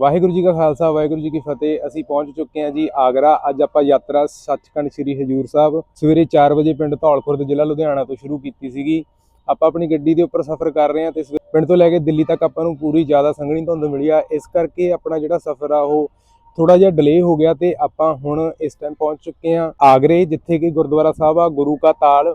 ਵਾਹਿਗੁਰੂ ਜੀ ਕਾ ਖਾਲਸਾ, ਵਾਹਿਗੁਰੂ ਜੀ ਕੀ ਫਤਿਹ। ਅਸੀਂ ਪਹੁੰਚ ਚੁੱਕੇ ਹਾਂ ਜੀ ਆਗਰਾ। ਅੱਜ ਆਪਾਂ ਯਾਤਰਾ ਸੱਚਖੰਡ ਸ੍ਰੀ ਹਜੂਰ ਸਾਹਿਬ ਸਵੇਰੇ 4 ਵਜੇ ਪਿੰਡ ਧੌਲਖੁਰਦ ਜ਼ਿਲ੍ਹਾ ਲੁਧਿਆਣਾ ਤੋਂ ਸ਼ੁਰੂ ਕੀਤੀ ਸੀਗੀ। ਆਪਾਂ ਆਪਣੀ ਗੱਡੀ ਦੇ ਉੱਪਰ ਸਫ਼ਰ ਕਰ ਰਹੇ ਹਾਂ ਤੇ ਪਿੰਡ ਤੋਂ ਲੈ ਕੇ ਦਿੱਲੀ ਤੱਕ ਆਪਾਂ ਨੂੰ ਪੂਰੀ ਜ਼ਿਆਦਾ ਸੰਘਣੀ ਧੁੰਦ ਮਿਲੀ ਆ। ਇਸ ਕਰਕੇ ਆਪਣਾ ਜਿਹੜਾ ਸਫ਼ਰ ਆ ਉਹ ਥੋੜਾ ਜਿਹਾ ਡਿਲੇ ਹੋ ਗਿਆ ਤੇ ਆਪਾਂ ਹੁਣ ਇਸ ਟਾਈਮ ਪਹੁੰਚ ਚੁੱਕੇ ਹਾਂ ਆਗਰੇ, ਜਿੱਥੇ ਕਿ ਗੁਰਦੁਆਰਾ ਸਾਹਿਬ ਆ, ਗੁਰੂ ਕਾ ਤਾਲ।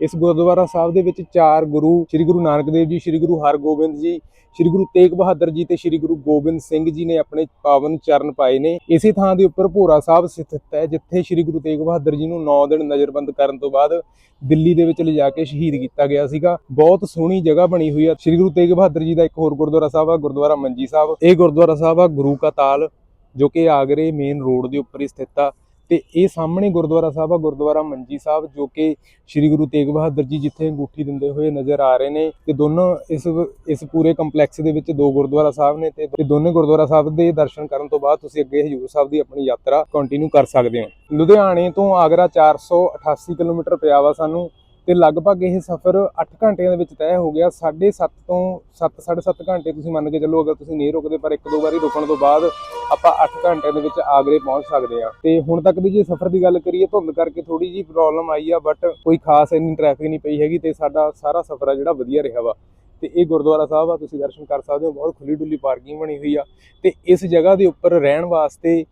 ਇਸ ਗੁਰਦੁਆਰਾ ਸਾਹਿਬ ਦੇ ਵਿੱਚ ਚਾਰ ਗੁਰੂ, ਸ੍ਰੀ ਗੁਰੂ ਨਾਨਕ ਦੇਵ ਜੀ, ਸ੍ਰੀ ਗੁਰੂ ਹਰਗੋਬਿੰਦ ਜੀ, ਸ੍ਰੀ ਗੁਰੂ ਤੇਗ ਬਹਾਦਰ ਜੀ ਤੇ ਸ੍ਰੀ ਗੁਰੂ ਗੋਬਿੰਦ ਸਿੰਘ ਜੀ ਨੇ ਆਪਣੇ ਪਾਵਨ ਚਰਨ ਪਾਏ ਨੇ। ਇਸੇ ਥਾਂ ਦੇ ਉੱਪਰ ਭੋਰਾ ਸਾਹਿਬ ਸਥਿਤ ਹੈ, ਜਿੱਥੇ ਸ੍ਰੀ ਗੁਰੂ ਤੇਗ ਬਹਾਦਰ ਜੀ ਨੂੰ 9 ਦਿਨ ਨਜ਼ਰਬੰਦ ਕਰਨ ਤੋਂ ਬਾਅਦ ਦਿੱਲੀ ਦੇ ਵਿੱਚ ਲਿਜਾ ਕੇ ਸ਼ਹੀਦ ਕੀਤਾ ਗਿਆ ਸੀਗਾ। ਬਹੁਤ ਸੋਹਣੀ ਜਗ੍ਹਾ ਬਣੀ ਹੋਈ ਹੈ ਸ੍ਰੀ ਗੁਰੂ ਤੇਗ ਬਹਾਦਰ ਜੀ ਦਾ ਇੱਕ ਹੋਰ ਗੁਰਦੁਆਰਾ ਸਾਹਿਬ ਆ, ਗੁਰਦੁਆਰਾ ਮੰਜੀ ਸਾਹਿਬ। ਇਹ ਗੁਰਦੁਆਰਾ ਸਾਹਿਬ ਆ ਗੁਰੂ ਕਾ ਤਾਲ, ਜੋ ਕਿ ਆਗਰੇ ਮੇਨ ਰੋਡ ਦੇ ਉੱਪਰ ਹੀ ਸਥਿਤ ਆ। ਤੇ ਇਹ ਸਾਹਮਣੇ ਗੁਰਦੁਆਰਾ ਸਾਹਿਬ ਆ, ਗੁਰਦੁਆਰਾ ਮੰਜੀ ਸਾਹਿਬ, ਜੋ ਕਿ ਸ੍ਰੀ ਗੁਰੂ ਤੇਗ ਬਹਾਦਰ ਜੀ ਜਿੱਥੇ ਅੰਗੂਠੀ ਦਿੰਦੇ ਹੋਏ ਨਜ਼ਰ ਆ ਰਹੇ ਨੇ। ਤੇ ਦੋਨੋਂ ਇਸ ਇਸ ਪੂਰੇ ਕੰਪਲੈਕਸ ਦੇ ਵਿੱਚ ਦੋ ਗੁਰਦੁਆਰਾ ਸਾਹਿਬ ਨੇ ਤੇ ਦੋਨੇ ਗੁਰਦੁਆਰਾ ਸਾਹਿਬ ਦੇ ਦਰਸ਼ਨ ਕਰਨ ਤੋਂ ਬਾਅਦ ਤੁਸੀਂ ਅੱਗੇ ਹਜੂਰ ਸਾਹਿਬ ਦੀ ਆਪਣੀ ਯਾਤਰਾ ਕੰਟੀਨਿਊ ਕਰ ਸਕਦੇ ਹੋ। ਲੁਧਿਆਣੇ ਤੋਂ ਆਗਰਾ 488 ਕਿਲੋਮੀਟਰ ਪਿਆ ਵਾ ਸਾਨੂੰ। ਤੇ ਲਗਭਗ ਇਹ ਸਫ਼ਰ 8 ਘੰਟਿਆਂ ਦੇ ਵਿੱਚ ਤੈਅ ਹੋ ਗਿਆ। 7.5 ਤੋਂ 7 7.5 ਘੰਟੇ ਤੁਸੀਂ ਮੰਨ ਕੇ ਚੱਲੋ, ਅਗਰ ਤੁਸੀਂ ਨਹੀਂ ਰੁਕਦੇ, ਪਰ ਇੱਕ ਦੋ ਵਾਰੀ ਰੁਕਣ ਤੋਂ ਬਾਅਦ ਆਪਾਂ 8 ਘੰਟਿਆਂ ਦੇ ਵਿੱਚ ਆਗਰੇ ਪਹੁੰਚ ਸਕਦੇ ਆ ਤੇ ਹੁਣ ਤੱਕ ਦੀ ਜੇ ਸਫ਼ਰ ਦੀ ਗੱਲ ਕਰੀਏ, ਧੁੰਦ ਕਰਕੇ ਥੋੜੀ ਜੀ ਪ੍ਰੋਬਲਮ ਆਈ ਆ ਬਟ ਕੋਈ ਖਾਸ ਇੰਨੀ ਟ੍ਰੈਫਿਕ ਨਹੀਂ ਪਈ ਹੈਗੀ ਤੇ ਸਾਡਾ ਸਾਰਾ ਸਫ਼ਰ ਆ ਜਿਹੜਾ ਵਧੀਆ ਰਿਹਾ ਵਾ। ਤੇ ਇਹ ਗੁਰਦੁਆਰਾ ਸਾਹਿਬ ਆ, ਤੁਸੀਂ ਦਰਸ਼ਨ ਕਰ ਸਕਦੇ ਹੋ, ਬਹੁਤ ਖੁੱਲੀ ਡੁੱਲੀ ਪਾਰਕਿੰਗ ਬਣੀ ਹੋਈ ਆ। ਤੇ ਇਸ ਜਗ੍ਹਾ ਦੇ ਉੱਪਰ ਰਹਿਣ ਵਾਸਤੇ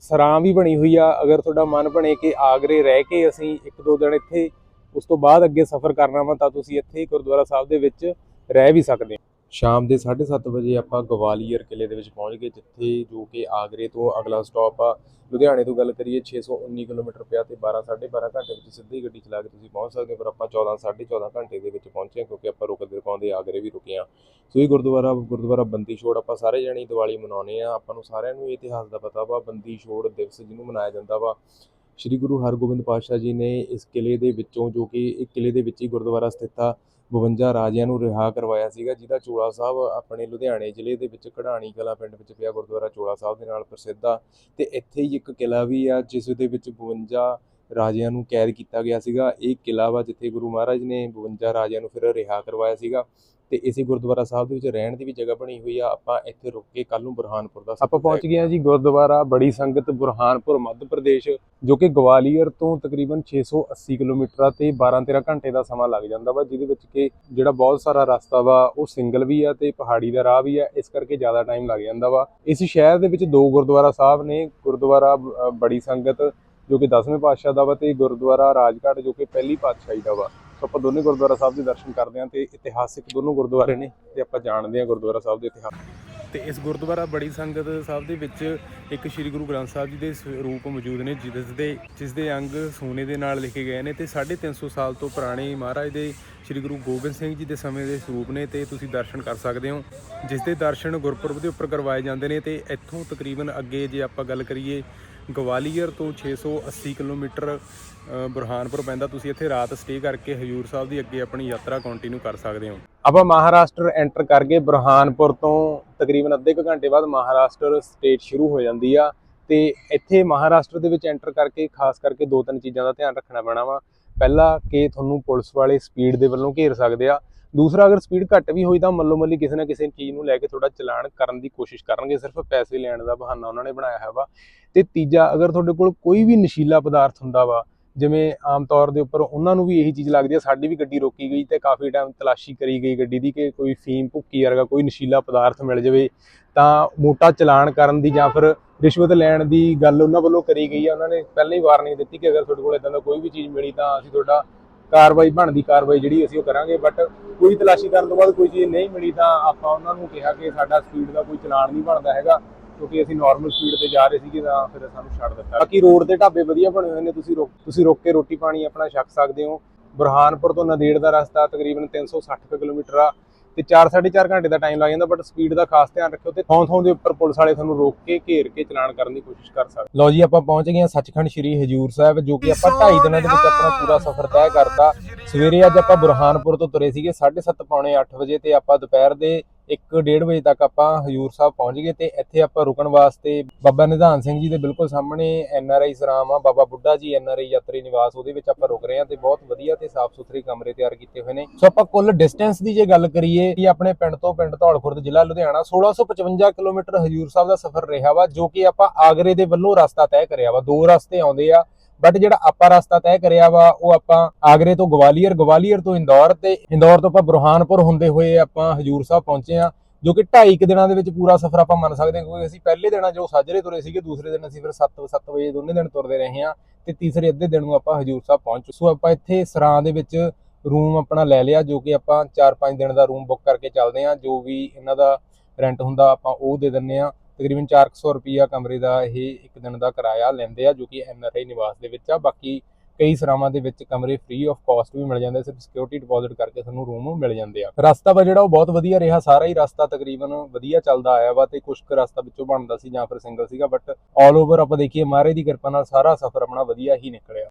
ਸਰਾਂ ਵੀ ਬਣੀ ਹੋਈ ਆ। ਅਗਰ ਤੁਹਾਡਾ ਮਨ ਬਣੇ ਕਿ ਆਗਰੇ ਰਹਿ ਕੇ ਅਸੀਂ ਇੱਕ ਦੋ ਦਿਨ ਇੱਥੇ ਉਸ ਤੋਂ ਬਾਅਦ ਅੱਗੇ ਸਫ਼ਰ ਕਰਨਾ ਵਾ ਤਾਂ ਤੁਸੀਂ ਇੱਥੇ ਹੀ ਗੁਰਦੁਆਰਾ ਸਾਹਿਬ ਦੇ ਵਿੱਚ ਰਹਿ ਵੀ ਸਕਦੇ ਹੋ। ਸ਼ਾਮ ਦੇ 7:30 ਵਜੇ ਆਪਾਂ ਗਵਾਲੀਅਰ ਕਿਲੇ ਦੇ ਵਿੱਚ ਪਹੁੰਚ ਗਏ, ਜਿੱਥੇ ਜੋ ਕਿ ਆਗਰੇ ਤੋਂ ਅਗਲਾ ਸਟਾਪ ਆ। ਲੁਧਿਆਣੇ ਤੋਂ ਗੱਲ ਕਰੀਏ 619 ਕਿਲੋਮੀਟਰ ਪਿਆ ਤੇ 12 12.5 ਘੰਟੇ ਵਿੱਚ ਸਿੱਧੀ ਗੱਡੀ ਚਲਾ ਕੇ ਤੁਸੀਂ ਪਹੁੰਚ ਸਕਦੇ ਹੋ, ਪਰ ਆਪਾਂ 14 14.5 ਘੰਟੇ ਦੇ ਵਿੱਚ ਪਹੁੰਚੇ ਹਾਂ, ਕਿਉਂਕਿ ਆਪਾਂ ਰੁਕਦੇ ਰੁਕਾਉਂਦੇ ਆਗਰੇ ਵੀ ਰੁਕੇ ਹਾਂ। ਸੋ ਇਹ ਗੁਰਦੁਆਰਾ ਗੁਰਦੁਆਰਾ ਬੰਦੀ ਛੋੜ ਆਪਾਂ ਸਾਰੇ ਜਣੀ ਦੀਵਾਲੀ ਮਨਾਉਂਦੇ ਆ ਆਪਾਂ ਨੂੰ ਸਾਰਿਆਂ ਨੂੰ ਇਹ ਇਤਿਹਾਸ ਦਾ ਪਤਾ ਵਾ, ਬੰਦੀ ਛੋੜ ਦਿਵਸ ਜਿਹਨੂੰ ਮਨਾਇਆ ਜਾਂਦਾ ਵਾ। ਸ਼੍ਰੀ ਗੁਰੂ ਹਰਗੋਬਿੰਦ ਪਾਤਸ਼ਾਹ ਜੀ ਨੇ ਇਸ ਕਿਲੇ ਦੇ ਵਿੱਚੋਂ ਜੋ ਕਿ ਇੱਕ ਕਿਲੇ ਦੇ ਵਿੱਚ ਹੀ ਗੁਰਦੁਆਰਾ ਸਥਿਤ ਆ 52 ਰਾਜਿਆਂ ਨੂੰ ਰਿਹਾ ਕਰਵਾਇਆ ਸੀਗਾ, ਜਿਹਦਾ ਚੋਲਾ ਸਾਹਿਬ ਆਪਣੇ ਲੁਧਿਆਣੇ ਜ਼ਿਲ੍ਹੇ ਦੇ ਵਿੱਚ ਕਢਾਣੀ ਕਲਾ ਪਿੰਡ ਵਿੱਚ ਪਿਆ ਗੁਰਦੁਆਰਾ ਚੋਲਾ ਸਾਹਿਬ ਦੇ ਨਾਲ ਪ੍ਰਸਿੱਧ ਆ। ਤੇ ਇੱਥੇ ਹੀ ਇੱਕ ਕਿਲਾ ਵੀ ਆ, ਜਿਸ ਦੇ ਵਿੱਚ 52 ਰਾਜਿਆਂ ਨੂੰ ਕੈਦ ਕੀਤਾ ਗਿਆ ਸੀਗਾ। ਇਹ ਕਿਲਾ ਵਾ ਜਿੱਥੇ ਗੁਰੂ ਮਹਾਰਾਜ ਨੇ 52 ਰਾਜਿਆਂ ਨੂੰ ਫਿਰ ਰਿਹਾ ਕਰਵਾਇਆ ਸੀਗਾ। ਤੇ ਇਸੇ ਗੁਰਦੁਆਰਾ ਸਾਹਿਬ ਦੇ ਵਿੱਚ ਰਹਿਣ ਦੀ ਵੀ ਜਗ੍ਹਾ ਬਣੀ ਹੋਈ ਆ। ਆਪਾਂ ਇੱਥੇ ਰੁਕ ਕੇ ਕੱਲ ਨੂੰ ਬੁਰਹਾਨਪੁਰ ਦਾ ਆਪਾਂ ਪਹੁੰਚ ਗਏ ਹਾਂ ਜੀ ਗੁਰਦੁਆਰਾ ਬੜੀ ਸੰਗਤ ਬੁਰਹਾਨਪੁਰ ਮੱਧ ਪ੍ਰਦੇਸ਼ ਜੋ ਕਿ ਗਵਾਲੀਅਰ ਤੋਂ ਤਕਰੀਬਨ 680 ਕਿਲੋਮੀਟਰ ਆ ਤੇ 12-13 ਘੰਟੇ ਦਾ ਸਮਾਂ ਲੱਗ ਜਾਂਦਾ ਵਾ ਜਿਹਦੇ ਵਿੱਚ ਕਿ ਜਿਹੜਾ ਬਹੁਤ ਸਾਰਾ ਰਸਤਾ ਵਾ ਉਹ ਸਿੰਗਲ ਵੀ ਆ ਤੇ ਪਹਾੜੀ ਦਾ ਰਾਹ ਵੀ ਆ ਇਸ ਕਰਕੇ ਜ਼ਿਆਦਾ ਟਾਈਮ ਲੱਗ ਜਾਂਦਾ ਵਾ। ਇਸ ਸ਼ਹਿਰ ਦੇ ਵਿੱਚ ਦੋ ਗੁਰਦੁਆਰਾ ਸਾਹਿਬ ਨੇ ਗੁਰਦੁਆਰਾ ਬੜੀ ਸੰਗਤ ਜੋ ਕਿ 10ਵੇਂ ਪਾਤਸ਼ਾਹ ਦਾ ਵਾ ਤੇ ਗੁਰਦੁਆਰਾ ਰਾਜਘਾਟ ਜੋ ਕਿ ਪਹਿਲੀ ਪਾਤਸ਼ਾਹੀ ਦਾ ਵਾ। ਆਪਾਂ ਦੋਨੇ ਗੁਰਦੁਆਰਾ ਸਾਹਿਬ ਦੇ ਦਰਸ਼ਨ ਕਰਦੇ ਹਾਂ ਤੇ ਇਤਿਹਾਸਿਕ ਦੋਨੋਂ ਗੁਰਦੁਆਰੇ ਨੇ ਤੇ ਆਪਾਂ ਜਾਣਦੇ ਹਾਂ ਗੁਰਦੁਆਰਾ ਸਾਹਿਬ ਦੇ ਇਤਿਹਾਸ। ਤੇ ਇਸ ਗੁਰਦੁਆਰਾ ਬੜੀ ਸੰਗਤ ਸਾਹਿਬ ਦੇ ਵਿੱਚ ਇੱਕ ਸ੍ਰੀ ਗੁਰੂ ਗ੍ਰੰਥ ਸਾਹਿਬ ਜੀ ਦੇ ਸਰੂਪ ਮੌਜੂਦ ਨੇ ਜਿਸ ਦੇ ਜਿਸ ਦੇ ਅੰਗ ਸੋਨੇ ਦੇ ਨਾਲ ਲਿਖੇ ਗਏ ਨੇ ਤੇ 350 ਸਾਲ ਤੋਂ ਪੁਰਾਣੇ ਮਹਾਰਾਜ ਦੇ ਸ੍ਰੀ ਗੁਰੂ ਗੋਬਿੰਦ ਸਿੰਘ ਜੀ ਦੇ ਸਮੇਂ ਦੇ ਸਰੂਪ ਨੇ ਤੇ ਤੁਸੀਂ ਦਰਸ਼ਨ ਕਰ ਸਕਦੇ ਹੋ ਜਿਸ ਦੇ ਦਰਸ਼ਨ ਗੁਰਪੁਰਬ ਦੇ ਉੱਪਰ ਕਰਵਾਏ ਜਾਂਦੇ ਨੇ ਤੇ ਇੱਥੋਂ ਤਕਰੀਬਨ ਅੱਗੇ ਜੇ ਆਪਾਂ ਗੱਲ ਕਰੀਏ ਗਵਾਲੀਅਰ ਤੋਂ 680 ਕਿਲੋਮੀਟਰ ਅ, ਬੁਰਹਾਨਪੁਰ ਪੈਂਦਾ ਤੁਸੀਂ ਇੱਥੇ ਰਾਤ ਸਟੇ ਕਰਕੇ ਹਜੂਰ ਸਾਹਿਬ ਦੀ ਅੱਗੇ ਆਪਣੀ ਯਾਤਰਾ ਕੰਟੀਨਿਊ ਕਰ ਸਕਦੇ ਹੋ। ਆਪਾਂ ਮਹਾਰਾਸ਼ਟਰ ਐਂਟਰ ਕਰਕੇ ਬੁਰਹਾਨਪੁਰ ਤੋਂ ਤਕਰੀਬਨ ਅੱਧੇ ਕੁ ਘੰਟੇ ਬਾਅਦ ਮਹਾਰਾਸ਼ਟਰ ਸਟੇਟ ਸ਼ੁਰੂ ਹੋ ਜਾਂਦੀ ਆ ਤੇ ਇੱਥੇ ਮਹਾਰਾਸ਼ਟਰ ਦੇ ਵਿੱਚ ਐਂਟਰ ਕਰਕੇ, ਖਾਸ ਕਰਕੇ ਦੋ ਤਿੰਨ ਚੀਜ਼ਾਂ ਦਾ ਧਿਆਨ ਰੱਖਣਾ ਪੈਣਾ ਵਾ। ਪਹਿਲਾ ਕਿ ਤੁਹਾਨੂੰ ਪੁਲਿਸ ਵਾਲੇ ਸਪੀਡ ਦੇ ਵੱਲੋਂ ਘੇਰ ਸਕਦੇ ਆ। ਦੂਸਰਾ, ਅਗਰ ਸਪੀਡ ਘੱਟ ਵੀ ਹੋਈ ਤਾਂ ਮੱਲੋ ਮੱਲੀ ਕਿਸੇ ਨਾ ਕਿਸੇ ਚੀਜ਼ ਨੂੰ ਲੈ ਕੇ ਥੋੜਾ ਚਲਾਨ ਕਰਨ ਦੀ ਕੋਸ਼ਿਸ਼ ਕਰਨਗੇ। ਸਿਰਫ ਪੈਸੇ ਲੈਣ ਦਾ ਬਹਾਨਾ ਉਹਨਾਂ ਨੇ ਬਣਾਇਆ ਹੈ ਵਾ। ਤੇ ਤੀਜਾ, ਅਗਰ ਤੁਹਾਡੇ ਕੋਲ ਕੋਈ ਵੀ ਨਸ਼ੀਲਾ ਪਦਾਰਥ ਹੁੰਦਾ ਵਾ ਜਿਵੇਂ ਆਮ ਤੌਰ ਦੇ ਉੱਪਰ ਉਹਨਾਂ ਨੂੰ ਵੀ ਇਹੀ ਚੀਜ਼ ਲੱਗਦੀ ਹੈ ਸਾਡੀ ਵੀ ਗੱਡੀ ਰੋਕੀ ਗਈ ਤੇ ਕਾਫੀ ਟਾਈਮ ਤਲਾਸ਼ੀ ਕਰੀ ਗਈ ਗੱਡੀ ਦੀ ਕਿ ਕੋਈ ਫੀਮ ਭੁੱਕੀ ਵਰਗਾ ਕੋਈ ਨਸ਼ੀਲਾ ਪਦਾਰਥ ਮਿਲ ਜਾਵੇ, ਤਾਂ ਮੋਟਾ ਚਲਾਨ ਕਰਨ ਦੀ ਜਾਂ ਫਿਰ ਰਿਸ਼ਵਤ ਲੈਣ ਦੀ ਗੱਲ ਉਹਨਾਂ ਵੱਲੋਂ ਕਰੀ ਗਈ ਹੈ ਉਹਨਾਂ ਨੇ ਪਹਿਲਾਂ ਹੀ ਵਾਰਨਿੰਗ ਦਿੱਤੀ ਕਿ ਅਗਰ ਤੁਹਾਡੇ ਕੋਲ ਇਦਾਂ ਦਾ ਕੋਈ ਵੀ ਚੀਜ਼ ਮਿਲੀ ਤਾਂ ਅਸੀਂ ਤੁਹਾਡਾ ਕਾਰਵਾਈ, ਬਣਦੀ ਕਾਰਵਾਈ ਜਿਹੜੀ ਅਸੀਂ ਉਹ ਕਰਾਂਗੇ ਬਟ ਕੋਈ ਤਲਾਸ਼ੀ ਕਰਨ ਤੋਂ ਬਾਅਦ ਕੋਈ ਚੀਜ਼ ਨਹੀਂ ਮਿਲੀ ਤਾਂ ਆਪਾਂ ਉਹਨਾਂ ਨੂੰ ਕਿਹਾ ਕਿ ਸਾਡਾ ਸਪੀਡ ਦਾ ਕੋਈ ਚਲਾਨ ਨਹੀਂ ਬਣਦਾ ਹੈਗਾ। ਕਿਉਂਕਿ ਅਸੀਂ ਨਾਰਮਲ ਸਪੀਡ ਤੇ ਜਾ ਰਹੇ ਸੀਗੇ ਤਾਂ ਫਿਰ ਸਾਨੂੰ ਛੱਡ ਦਿੱਤਾ। ਬਾਕੀ ਰੋਡ ਦੇ ਢਾਬੇ ਵਧੀਆ ਬਣੇ ਹੋਏ ਨੇ, ਤੁਸੀਂ ਰੁਕ ਤੁਸੀਂ ਰੁਕ ਕੇ ਰੋਟੀ ਪਾਣੀ ਆਪਣਾ ਛਕ ਸਕਦੇ ਹੋ। ਬਰਹਾਨਪੁਰ ਤੋਂ ਨੰਦੇੜ ਦਾ ਰਸਤਾ ਤਕਰੀਬਨ 360 ਕੁ ਕਿਲੋਮੀਟਰ ਆ ਤੇ 4-4.5 ਘੰਟੇ ਦਾ ਟਾਈਮ ਲੱਗ ਜਾਂਦਾ ਬਟ ਸਪੀਡ ਦਾ ਖਾਸ ਧਿਆਨ ਰੱਖਿਓ ਤੇ ਥਾਂ ਥਾਂ ਦੇ ਉੱਪਰ ਪੁਲਿਸ ਵਾਲੇ ਤੁਹਾਨੂੰ ਰੋਕ ਕੇ ਘੇਰ ਕੇ ਚਲਾਨ ਕਰਨ ਦੀ ਕੋਸ਼ਿਸ਼ ਕਰ ਸਕਦੇ ਲਓ ਜੀ, ਆਪਾਂ ਪਹੁੰਚ ਗਏ ਹਾਂ ਸੱਚਖੰਡ ਸ੍ਰੀ ਹਜੂਰ ਸਾਹਿਬ, ਜੋ ਕਿ ਆਪਾਂ 2.5 ਦਿਨਾਂ ਦੇ ਵਿੱਚ ਆਪਣਾ ਪੂਰਾ ਸਫ਼ਰ ਤੈਅ ਕਰਤਾ। ਸਵੇਰੇ ਅੱਜ ਆਪਾਂ ਬੁਰਹਾਨਪੁਰ ਤੋਂ ਤੁਰੇ ਸੀਗੇ 7:30 ਪੌਣੇ 8 ਵਜੇ ਤੇ ਆਪਾਂ ਦੁਪਹਿਰ ਦੇ 1:30 ਵਜੇ ਤੱਕ ਆਪਾਂ ਹਜੂਰ ਸਾਹਿਬ ਪਹੁੰਚ ਗਏ ਤੇ ਇੱਥੇ ਆਪਾਂ ਰੁਕਣ ਵਾਸਤੇ ਬਾਬਾ ਨਿਧਾਨ ਸਿੰਘ ਜੀ ਦੇ ਬਿਲਕੁਲ ਸਾਹਮਣੇ ਐਨਆਰਆਈ ਸਰਾਮ ਆ, ਬਾਬਾ ਬੁੱਢਾ ਜੀ ਐਨਆਰਆਈ ਯਾਤਰੀ ਨਿਵਾਸ, ਉਹਦੇ ਵਿੱਚ ਆਪਾਂ ਰੁਕ ਰਹੇ ਹਾਂ ਤੇ ਬਹੁਤ ਵਧੀਆ ਤੇ ਸਾਫ਼ ਸੁਥਰੇ ਕਮਰੇ ਤਿਆਰ ਕੀਤੇ ਹੋਏ ਨੇ। ਸੋ ਆਪਾਂ ਕੁੱਲ ਡਿਸਟੈਂਸ ਦੀ ਜੇ ਗੱਲ ਕਰੀਏ ਕਿ ਆਪਣੇ ਪਿੰਡ ਤੋਂ ਪਿੰਡ ਧੌਲਖੁਰਦ ਜ਼ਿਲ੍ਹਾ ਲੁਧਿਆਣਾ 1655 ਕਿਲੋਮੀਟਰ ਹਜੂਰ ਸਾਹਿਬ ਦਾ ਸਫ਼ਰ ਰਿਹਾ ਵਾ, ਜੋ ਕਿ ਆਪਾਂ ਆਗਰੇ ਦੇ ਵੱਲੋਂ ਰਸਤਾ ਤੈਅ ਕਰਿਆ ਵਾ। ਦੋ ਰਸਤੇ ਆਉਂਦੇ ਆ ਬਟ ਜਿਹੜਾ ਆਪਾਂ ਰਸਤਾ ਤੈਅ ਕਰਿਆ ਵਾ, ਉਹ ਆਪਾਂ ਆਗਰੇ ਤੋਂ ਗਵਾਲੀਅਰ ਗਵਾਲੀਅਰ ਤੋਂ ਇੰਦੌਰ ਤੇ ਇੰਦੌਰ ਤੋਂ ਆਪਾਂ ਬੁਰਹਾਨਪੁਰ ਹੁੰਦੇ ਹੋਏ ਆਪਾਂ ਹਜੂਰ ਸਾਹਿਬ ਪਹੁੰਚੇ ਆ ਜੋ ਕਿ 2.5 ਦਿਨਾਂ ਦੇ ਵਿੱਚ ਪੂਰਾ ਸਫ਼ਰ ਆਪਾਂ ਮੰਨ ਸਕਦੇ ਹਾਂ, ਕਿਉਂਕਿ ਅਸੀਂ ਪਹਿਲੇ ਦਿਨਾਂ ਜੋ ਸਾਜਰੇ ਤੁਰੇ ਸੀਗੇ, ਦੂਸਰੇ ਦਿਨ ਅਸੀਂ ਫਿਰ 7 7 ਵਜੇ ਦੋਨੇ ਦਿਨ ਤੁਰਦੇ ਰਹੇ ਹਾਂ ਤੇ ਤੀਸਰੇ ਅੱਧੇ ਦਿਨ ਨੂੰ ਆਪਾਂ ਹਜੂਰ ਸਾਹਿਬ ਪਹੁੰਚ ਸੋ ਆਪਾਂ ਇੱਥੇ ਸਰਾਂ ਦੇ ਵਿੱਚ ਰੂਮ ਆਪਣਾ ਲੈ ਲਿਆ, ਜੋ ਕਿ ਆਪਾਂ 4-5 ਦਿਨ ਦਾ ਰੂਮ ਬੁੱਕ ਕਰਕੇ ਚੱਲਦੇ ਹਾਂ, ਜੋ ਵੀ ਇਹਨਾਂ ਦਾ ਰੈਂਟ ਹੁੰਦਾ ਆਪਾਂ ਉਹ ਦੇ ਦਿੰਨੇ ਆ ਤਕਰੀਬਨ 400 ਰੁਪਈਆ ਕਮਰੇ ਦਾ ਇਹ ਇੱਕ ਦਿਨ ਦਾ ਕਿਰਾਇਆ ਲੈਂਦੇ ਆ, ਜੋ ਕਿ ਐਨਆਰਆਈ ਨਿਵਾਸ ਦੇ ਵਿੱਚ ਆ। ਬਾਕੀ ਕਈ ਸਰਾਵਾਂ ਦੇ ਵਿੱਚ ਕਮਰੇ ਫ੍ਰੀ ਆਫ ਕਾਸਟ ਵੀ ਮਿਲ ਜਾਂਦੇ ਸਿਰਫ ਸਿਕਿਉਰਿਟੀ ਡਿਪੋਜ਼ਿਟ ਕਰਕੇ ਤੁਹਾਨੂੰ ਰੂਮ ਮਿਲ ਜਾਂਦੇ ਆ। ਰਸਤਾ ਵਾ ਜਿਹੜਾ ਉਹ ਬਹੁਤ ਵਧੀਆ ਰਿਹਾ, ਸਾਰਾ ਹੀ ਰਸਤਾ ਤਕਰੀਬਨ ਵਧੀਆ ਚੱਲਦਾ ਆਇਆ ਵਾ ਤੇ ਕੁਝ ਕੁ ਰਸਤਾ ਵਿੱਚੋਂ ਬਣਦਾ ਸੀ ਜਾਂ ਫਿਰ ਸਿੰਗਲ ਸੀਗਾ ਬਟ ਆਲ ਓਵਰ ਆਪਾਂ ਦੇਖੀਏ, ਮਹਾਰਾਜ ਦੀ ਕਿਰਪਾ ਨਾਲ ਸਾਰਾ ਸਫ਼ਰ ਆਪਣਾ ਵਧੀਆ ਹੀ ਨਿਕਲਿਆ।